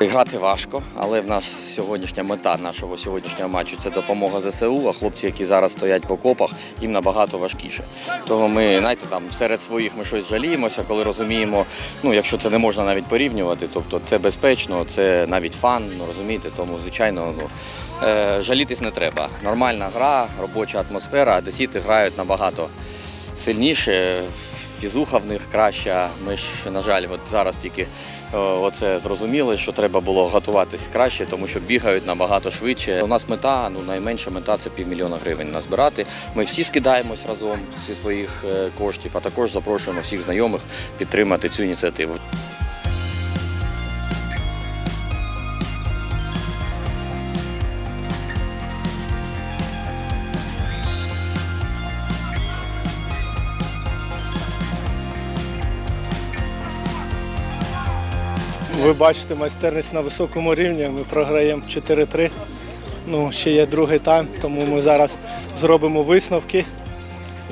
Грати важко, але в нас сьогоднішня мета нашого сьогоднішнього матчу це допомога ЗСУ. А хлопці, які зараз стоять в окопах, їм набагато важкіше. Того ми, знаєте, там серед своїх ми щось жаліємося, коли розуміємо, ну якщо це не можна навіть порівнювати, тобто це безпечно, це навіть фан, ну розумієте, тому звичайно, ну е, жалітись не треба. Нормальна гра, робоча атмосфера, а десіти грають набагато сильніше. Фізуха в них краща. Ми ж, на жаль, от зараз тільки е, оце зрозуміли, що треба було готуватись краще, тому що бігають набагато швидше. У нас мета, ну найменша мета це півмільйона гривень назбирати. Ми всі скидаємось разом зі своїх е, коштів, а також запрошуємо всіх знайомих підтримати цю ініціативу. Ви бачите майстерність на високому рівні. Ми програємо 4-3. Ну, ще є другий тайм, тому ми зараз зробимо висновки.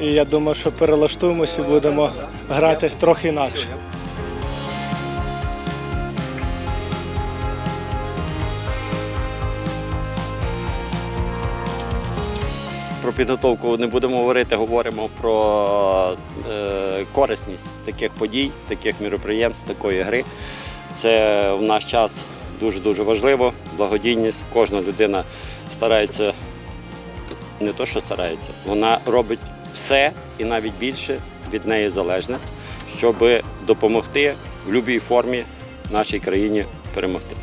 І я думаю, що перелаштуємося і будемо грати трохи інакше. Про підготовку не будемо говорити, говоримо про е, корисність таких подій, таких міроприємств, такої гри. Це в наш час дуже-дуже важливо. Благодійність. Кожна людина старається, не то, що старається, вона робить все і навіть більше від неї залежне, щоб допомогти в будь-якій формі нашій країні перемогти.